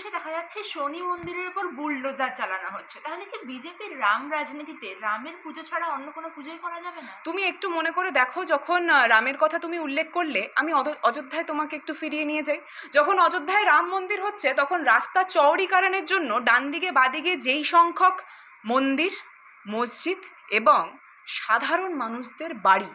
দেশে দেখা যাচ্ছে শনি মন্দিরের উপর বুলডোজার চালানো হচ্ছে। তাহলে কি বিজেপির রাম রাজনীতিতে রামের পুজো ছাড়া অন্য কোনো পুজোই করা যাবে না? তুমি একটু মনে করে দেখো যখন রামের কথা তুমি উল্লেখ করলে, আমি অযোধ্যায় তোমাকে একটু ফিরিয়ে নিয়ে যাই। যখন অযোধ্যায় রাম মন্দির হচ্ছে, তখন রাস্তা চওড়ীকরণের জন্য ডান দিকে বাদিকে যেই সংখ্যক মন্দির, মসজিদ এবং সাধারণ মানুষদের বাড়ি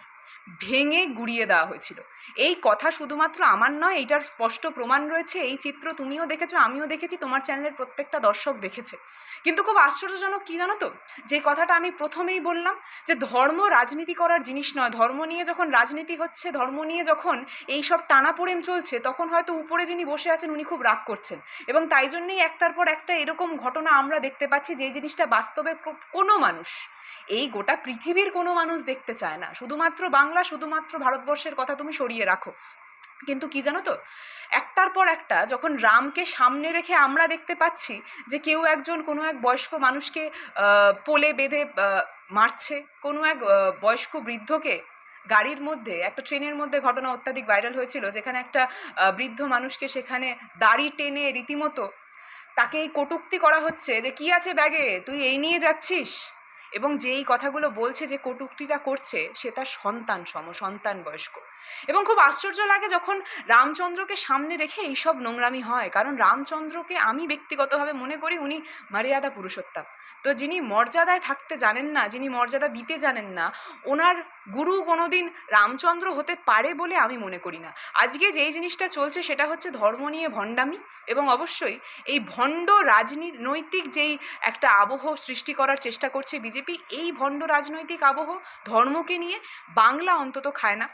ভেঙে গুড়িয়ে দেওয়া হয়েছিল। এই কথা শুধুমাত্র আমার নয়, এইটার স্পষ্ট প্রমাণ রয়েছে। এই চিত্র তুমিও দেখেছ, আমিও দেখেছি, তোমার চ্যানেলের প্রত্যেকটা দর্শক দেখেছে। কিন্তু খুব আশ্চর্যজনক কি জানো তো? যে কথাটা আমি প্রথমেই বললাম যে ধর্ম রাজনীতি করার জিনিস নয়। ধর্ম নিয়ে যখন রাজনীতি হচ্ছে, ধর্ম নিয়ে যখন এই সব টানাপোড়েন চলছে, তখন হয়তো উপরে যিনি বসে আছেন, উনি খুব রাগ করছেন। এবং তাই জন্যেই একটার পর একটা এরকম ঘটনা আমরা দেখতে পাচ্ছি যে জিনিসটা বাস্তবে কোনো মানুষ, এই গোটা পৃথিবীর কোনো মানুষ দেখতে চায় না। শুধুমাত্র বাংলা শুধুমাত্র ভারতবর্ষের কথা তুমি সরিয়ে রাখো। কিন্তু কি জানো তো? একটার পর একটা যখন রামকে সামনে রেখে আমরা দেখতে পাচ্ছি যে কেউ একজন কোনো এক বয়স্ক মানুষকে পোলে বেঁধে মারছে, কোনো এক বয়স্ক বৃদ্ধকে গাড়ির মধ্যে, একটা ট্রেনের মধ্যে ঘটনা অত্যাধিক ভাইরাল হয়েছিল, যেখানে একটা বৃদ্ধ মানুষকে সেখানে দাড়ি টেনে রীতিমতো তাকে এই কটূক্তি করা হচ্ছে যে, কি আছে ব্যাগে? তুই এই নিয়ে যাচ্ছিস? এবং যে এই কথাগুলো বলছে যে কটুক্তিটা করছে, সে তার সন্তান সম, সন্তান বয়স্ক। এবং খুব আশ্চর্য লাগে যখন রামচন্দ্রকে সামনে রেখে এইসব নোংরামি হয়। কারণ রামচন্দ্রকে আমি ব্যক্তিগতভাবে মনে করি উনি মর্যাদা পুরুষোত্তম। তো যিনি মর্যাদায় থাকতে জানেন না, যিনি মর্যাদা দিতে জানেন না, ওনার গুরু কোনোদিন রামচন্দ্র হতে পারে বলে আমি মনে করি না। আজকে যেই জিনিসটা চলছে সেটা হচ্ছে ধর্ম নিয়ে ভণ্ডামি এবং অবশ্যই এই ভণ্ড রাজনীতি, নৈতিক যেই একটা আবহ সৃষ্টি করার চেষ্টা করছে বিজেপি এই ভণ্ড রাজনৈতিক আবহ ধর্মকে নিয়ে বাংলা অন্তত খায় না।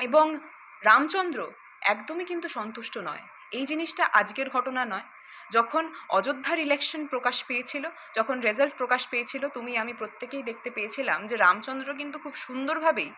এবং রামচন্দ্র একদমই কিন্তু সন্তুষ্ট নয়। এই জিনিসটা আজকের ঘটনা নয়। যখন অযোধ্যার ইলেকশন প্রকাশ পেয়েছিল, যখন রেজাল্ট প্রকাশ পেয়েছিল, তুমি, আমি প্রত্যেকেই দেখতে পেয়েছিলাম যে রামচন্দ্র কিন্তু খুব সুন্দরভাবেই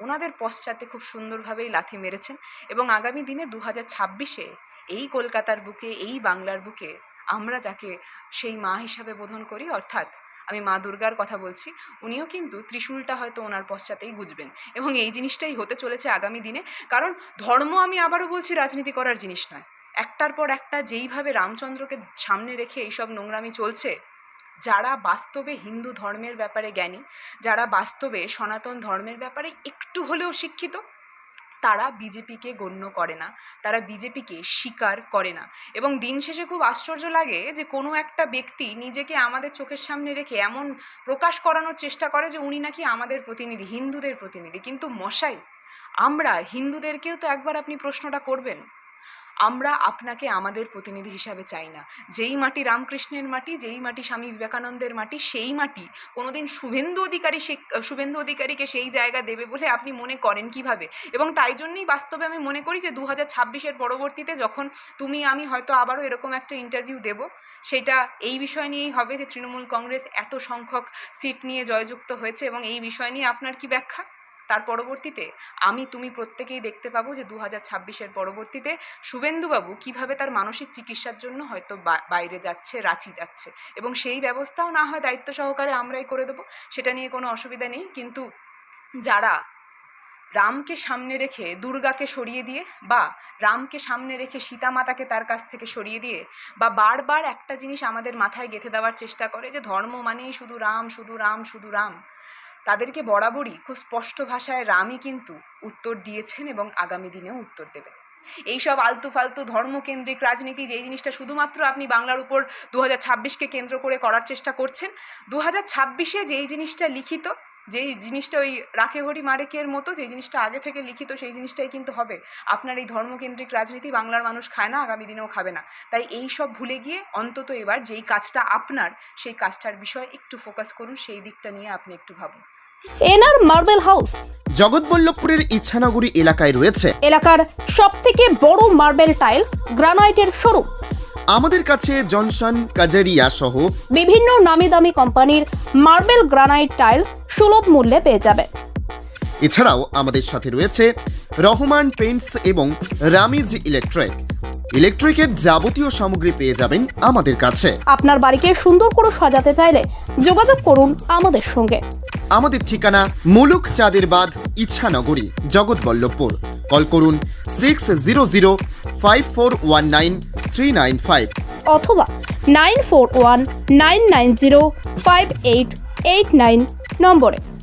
ওনাদের পশ্চাতে খুব সুন্দরভাবেই লাথি মেরেছেন এবং আগামী দিনে দু হাজার ছাব্বিশে এই কলকাতার বুকে, এই বাংলার বুকে আমরা যাকে সেই মা হিসাবে বোধন করি, অর্থাৎ আমি মা দুর্গার কথা বলছি, উনিও কিন্তু ত্রিশূলটা হয়তো ওনার পশ্চাতেই গুজবেন। এবং এই জিনিসটাই হতে চলেছে আগামী দিনে। কারণ ধর্ম আমি আবারও বলছি, রাজনীতি করার জিনিস নয়। একটার পর একটা যেইভাবে রামচন্দ্রকে সামনে রেখে এইসব নোংরামি চলছে, যারা বাস্তবে হিন্দু ধর্মের ব্যাপারে জ্ঞানী, যারা বাস্তবে সনাতন ধর্মের ব্যাপারে একটু হলেও শিক্ষিত তারা বিজেপিকে গণ্য করে না, তারা বিজেপিকে স্বীকার করে না। এবং দিন শেষে খুব আশ্চর্য লাগে যে কোনো একটা ব্যক্তি নিজেকে আমাদের চোখের সামনে রেখে এমন প্রকাশ করানোর চেষ্টা করে যে উনি নাকি আমাদের প্রতিনিধি, হিন্দুদের প্রতিনিধি। কিন্তু মশাই, আমরা হিন্দুদেরকেও তো একবার আপনি প্রশ্নটা করবেন। আমরা আপনাকে আমাদের প্রতিনিধি হিসাবে চাই না। যেই মাটি রামকৃষ্ণের মাটি, যেই মাটি স্বামী বিবেকানন্দের মাটি, সেই মাটি কোনোদিন শুভেন্দু অধিকারী সে, শুভেন্দু অধিকারীকে সেই জায়গা দেবে বলে আপনি মনে করেন কীভাবে? এবং তাই জন্যই বাস্তবে আমি মনে করি যে দু হাজার ছাব্বিশের পরবর্তীতে যখন তুমি, আমি হয়তো আবারও এরকম একটা ইন্টারভিউ দেব, সেটা এই বিষয় নিয়েই হবে যে, তৃণমূল কংগ্রেস এত সংখ্যক সিট নিয়ে জয়যুক্ত হয়েছে এবং এই বিষয় নিয়ে আপনার কি ব্যাখ্যা? তার পরবর্তীতে আমি তুমি প্রত্যেকেই দেখতে পাবো যে দু হাজার ছাব্বিশের পরবর্তীতে শুভেন্দুবাবু কীভাবে তার মানসিক চিকিৎসার জন্য হয়তো বাইরে যাচ্ছে, রাঁচি যাচ্ছে। এবং সেই ব্যবস্থাও না হয় দায়িত্ব সহকারে আমরাই করে দেবো, সেটা নিয়ে কোনো অসুবিধা নেই। কিন্তু যারা রামকে সামনে রেখে দুর্গাকে সরিয়ে দিয়ে বা রামকে সামনে রেখে সীতামাতাকে তার কাছ থেকে সরিয়ে দিয়ে বা বারবার একটা জিনিস আমাদের মাথায় গেঁথে দেওয়ার চেষ্টা করে যে ধর্ম মানেই শুধু রাম শুধু রাম শুধু রাম তাদেরকে বরাবরই খুব স্পষ্ট ভাষায় রামই কিন্তু উত্তর দিয়েছেন এবং আগামী দিনেও উত্তর দেবেন। এইসব আলতু ফালতু ধর্মকেন্দ্রিক রাজনীতি, যেই জিনিসটা শুধুমাত্র আপনি বাংলার উপর দু হাজার কেন্দ্র করে করার চেষ্টা করছেন, দু হাজার ছাব্বিশে যেই জিনিসটা লিখিত যেই জিনিসটা ওই রাখে হরি মারেকের মতো যেই জিনিসটা আগে থেকে লিখিত সেই জিনিসটাই কিন্তু হবে। আপনার এই ধর্মকেন্দ্রিক রাজনীতি বাংলার মানুষ খায় না আগামী দিনেও খাবে না। তাই এই সব ভুলে গিয়ে অন্তত এবার যেই কাজটা আপনার সেই কাজটার বিষয়ে একটু ফোকাস করুন সেই দিকটা নিয়ে আপনি একটু ভাবুন। NR marble house. জগৎবল্লভপুরের ইচ্ছানগরী এলাকায় রয়েছে। এলাকার সব থেকে বড় মার্বেল টাইলস গ্রানাইটের শোরুম। আমাদের কাছে জনসন কাজারিয়া সহ বিভিন্ন নামি দামি কোম্পানির মার্বেল গ্রানাইট টাইলস সুলভ মূল্যে পেয়ে যাবেন। এছাড়াও আমাদের সাথে রয়েছে রহমান পেন্টস এবং রামিজ ইলেকট্রিক। ইলেকট্রিকের যাবতীয় সামগ্রী পেয়ে যাবেন আমাদের কাছে। আপনার বাড়িকে সুন্দর করে সাজাতে চাইলে যোগাযোগ করুন আমাদের সঙ্গে। আমাদের ঠিকানা মুলুক চাঁদের বাদ ইচ্ছানগরী জগৎবল্লভপুর। কল করুন six zero zero five four one nine three nine five অথবা nine four one nine nine zero five eight eight nine নম্বরে